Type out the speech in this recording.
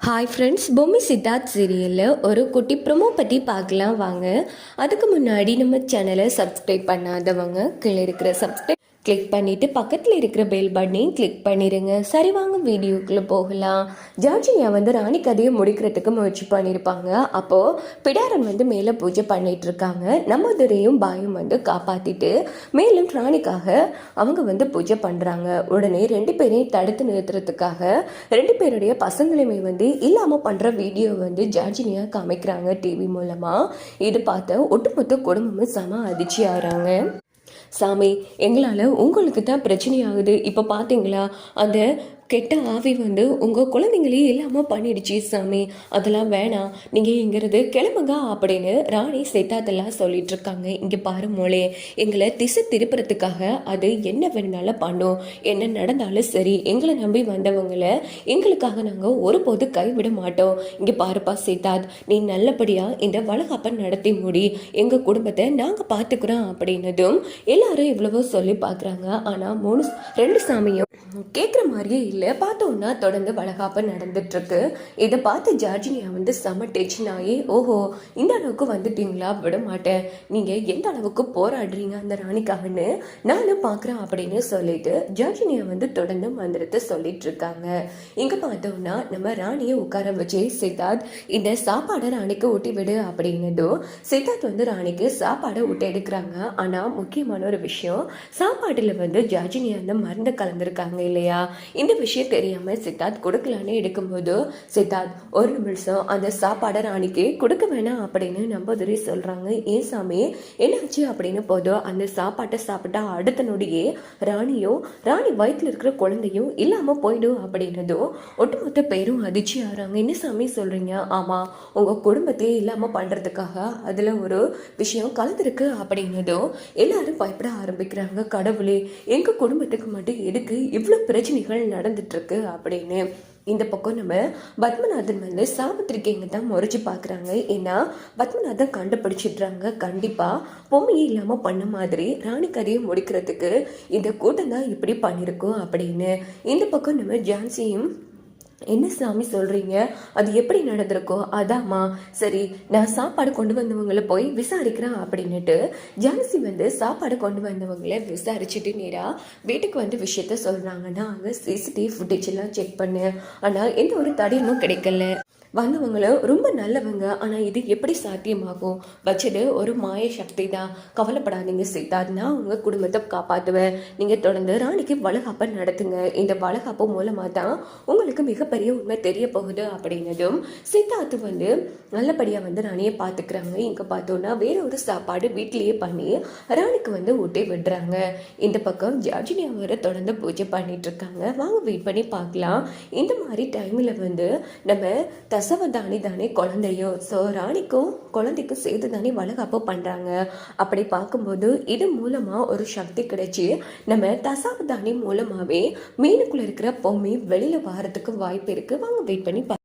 Hi friends Bommi Siddharth சீரியலில் ஒரு குட்டி ப்ரொமோ பற்றி பார்க்கலாம் வாங்க. அதுக்கு முன்னாடி நம்ம சேனலை சப்ஸ்கிரைப் பண்ணாதவங்க கீழே இருக்கிற சப்ஸ்கிரைப் கிளிக் பண்ணிவிட்டு பக்கத்தில் இருக்கிற பெல் பட்டனையும் கிளிக் பண்ணிடுங்க சரி வாங்க வீடியோக்குள்ளே போகலாம். ஜார்ஜினியா வந்து ராணி கதையை முடிக்கிறதுக்கு முயற்சி பண்ணியிருப்பாங்க அப்போது பிடாரன் வந்து மேலே பூஜை பண்ணிகிட்ருக்காங்க நம்ம துரையும் பாயும் வந்து காப்பாற்றிட்டு மேலும் ராணிக்காக அவங்க வந்து பூஜை பண்ணுறாங்க உடனே ரெண்டு பேரையும் தடுத்து நிறுத்துறதுக்காக ரெண்டு பேருடைய பசங்களையுமே வந்து இல்லாமல் பண்ணுற வீடியோ வந்து ஜார்ஜினியா காமிக்கிறாங்க டிவி மூலமாக இது பார்த்த ஒட்டுமொத்த குடும்பமும் செம அதிர்ச்சி ஆகிறாங்க சாமி எங்களால் உங்களுக்கு தான் பிரச்சனை ஆகுது இப்போ பார்த்தீங்களா அந்த கெட்ட ஆவி வந்து உங்கள் குழந்தைங்களையும் இல்லாமல் பண்ணிடுச்சு சாமி. அதெல்லாம் வேணாம். நீங்கள் இங்கிறது கிளம்புங்க அப்படின்னு ராணி சித்தார்த்தெல்லாம் சொல்லிட்டு இருக்காங்க இங்கே பாரு மோளே எங்களை திசை திருப்புறதுக்காக அது என்ன வேணுனாலும் பண்ணும். என்ன நடந்தாலும் சரி எங்களை நம்பி வந்தவங்களை எங்களுக்காக நாங்கள் ஒருபோது கைவிட மாட்டோம். இங்கே பாருப்பா சித்தார்த் நீ நல்லபடியாக இந்த வளகாப்பை நடத்தி முடி. எங்கள் குடும்பத்தை நாங்கள் பார்த்துக்குறோம் அப்படின்னதும் எல்லாரும் இவ்வளவோ சொல்லி பார்க்குறாங்க ஆனால் மூணு ரெண்டு சாமியும் கேட்குற மாதிரியே இல்லை. பார்த்தோன்னா தொடர்ந்து வளகாப்பு நடந்துட்டு இருக்கு இதை பார்த்து ஜார்ஜினியா வந்து செம டென்ஷன் ஆகி ஓஹோ இந்த அளவுக்கு வந்துட்டீங்களா? விட மாட்டேன். நீங்கள் எந்த அளவுக்கு போராடுறீங்க அந்த ராணிக்காகன்னு நானும் பார்க்குறேன் அப்படின்னு சொல்லிட்டு ஜார்ஜினியா வந்து தொடர்ந்து மந்திரத்தை சொல்லிட்டு இருக்காங்க இங்கே பார்த்தோம்னா நம்ம ராணியை உட்கார வச்சு சித்தார்த் இந்த சாப்பாடை ராணிக்கு ஊட்டி விடு அப்படின்னதும் சித்தார்த் வந்து ராணிக்கு சாப்பாடை ஊட்டி எடுக்கிறாங்க. ஆனால் முக்கியமான ஒரு விஷயம் சாப்பாட்டில் வந்து ஜார்ஜினியா வந்து மருந்து கலந்துருக்காங்க இல்லையா? இந்த விஷயம் விஷயம் தெரியாம சித்தார்த் கொடுக்கலான்னு எடுக்கும்போது சித்தார்த் ஒரு நிமிஷம் அந்த சாப்பாடை ராணிக்கு கொடுக்க வேணாம் அப்படின்னு நம்பதுரை சொல்கிறாங்க ஏன் சாமி? என்னாச்சு அப்படின்னு போதும் அந்த சாப்பாட்டை சாப்பிட்டா அடுத்த நொடியே ராணியும் ராணி வயிற்றில் இருக்கிற குழந்தையும் இல்லாமல் போயிடும் அப்படின்னதும் ஒட்டுமொத்த பேரும் அதிர்ச்சி ஆகிறாங்க. என்ன சாமி சொல்கிறீங்க ஆமாம் உங்க குடும்பத்தையே இல்லாமல் பண்ணுறதுக்காக அதில் ஒரு விஷயம் கலந்துருக்கு அப்படின்னதும் எல்லாரும் பயப்பட ஆரம்பிக்கிறாங்க. கடவுளே எங்கள் குடும்பத்துக்கு மட்டும் எதுக்கு இவ்வளோ பிரச்சனைகள் நடந்து நடந்துட்டுருக்கு அப்படின்னு. இந்த பக்கம் நம்ம பத்மநாதன் வந்து சாவித்திரிக்கைங்க தான் முறைச்சி பார்க்குறாங்க ஏன்னா பத்மநாதன் கண்டுபிடிச்சிடுறாங்க. கண்டிப்பாக பொம்மையே இல்லாமல் பண்ண மாதிரி ராணி கதையை முடிக்கிறதுக்கு இந்த கூட்டம் தான் இப்படி பண்ணியிருக்கோம் அப்படின்னு. இந்த பக்கம் நம்ம ஜான்சியும் என்ன சாமி சொல்கிறீங்க அது எப்படி நடந்திருக்கோ அதாம்மா. சரி நான் சாப்பாடு கொண்டு வந்தவங்களை போய் விசாரிக்கிறேன் அப்படின்னுட்டு ஜான்சி வந்து சாப்பாடு கொண்டு வந்தவங்களை விசாரிச்சுட்டு நேராக வீட்டுக்கு வந்து விஷயத்த சொல்கிறாங்கன்னா அங்கே சிசிடிவி ஃபுட்டேஜ் எல்லாம் செக் பண்ணேன். ஆனால் எந்த ஒரு தடயமும் கிடைக்கல. வந்தவங்களும் ரொம்ப நல்லவங்க ஆனால் இது எப்படி சாத்தியமாகும்? வச்சது ஒரு மாய சக்தி தான் கவலைப்படாதீங்க சீதா. நான் உங்கள் குடும்பத்தை காப்பாற்றுவேன் நீங்கள் தொடர்ந்து ராணிக்கு வளகாப்பை நடத்துங்க. இந்த வளகாப்பு மூலமாக தான் உங்களுக்கு மிகப்பெரிய உண்மை தெரிய போகுது அப்படின்னதும் சித்தார்த்து வந்து நல்லபடியாக வந்து ராணியை பார்த்துக்கிறாங்க இங்கே பார்த்தோன்னா வேற ஒரு சாப்பாடு வீட்டிலேயே பண்ணி ராணிக்கு வந்து ஊட்டி விடுறாங்க. இந்த பக்கம் ஜார்ஜினி அவரை தொடர்ந்து பூஜை பண்ணிட்டு இருக்காங்க. வாங்க வெயிட் பண்ணி பார்க்கலாம். இந்த மாதிரி டைமில் வந்து நம்ம த தசவதானி தானே குழந்தையோ? ஸோ ராணிக்கும் குழந்தைக்கும் சேர்த்து தானே வளகாப்பு பண்ணுறாங்க அப்படி பார்க்கும்போது இது மூலமாக ஒரு சக்தி கிடைச்சி நம்ம தசாவதானி மூலமாகவே மீனுக்குள்ளே இருக்கிற பொம்மை வெளியில் வாரத்துக்கு வாய்ப்பு இருக்குது வாங்க வெயிட் பண்ணி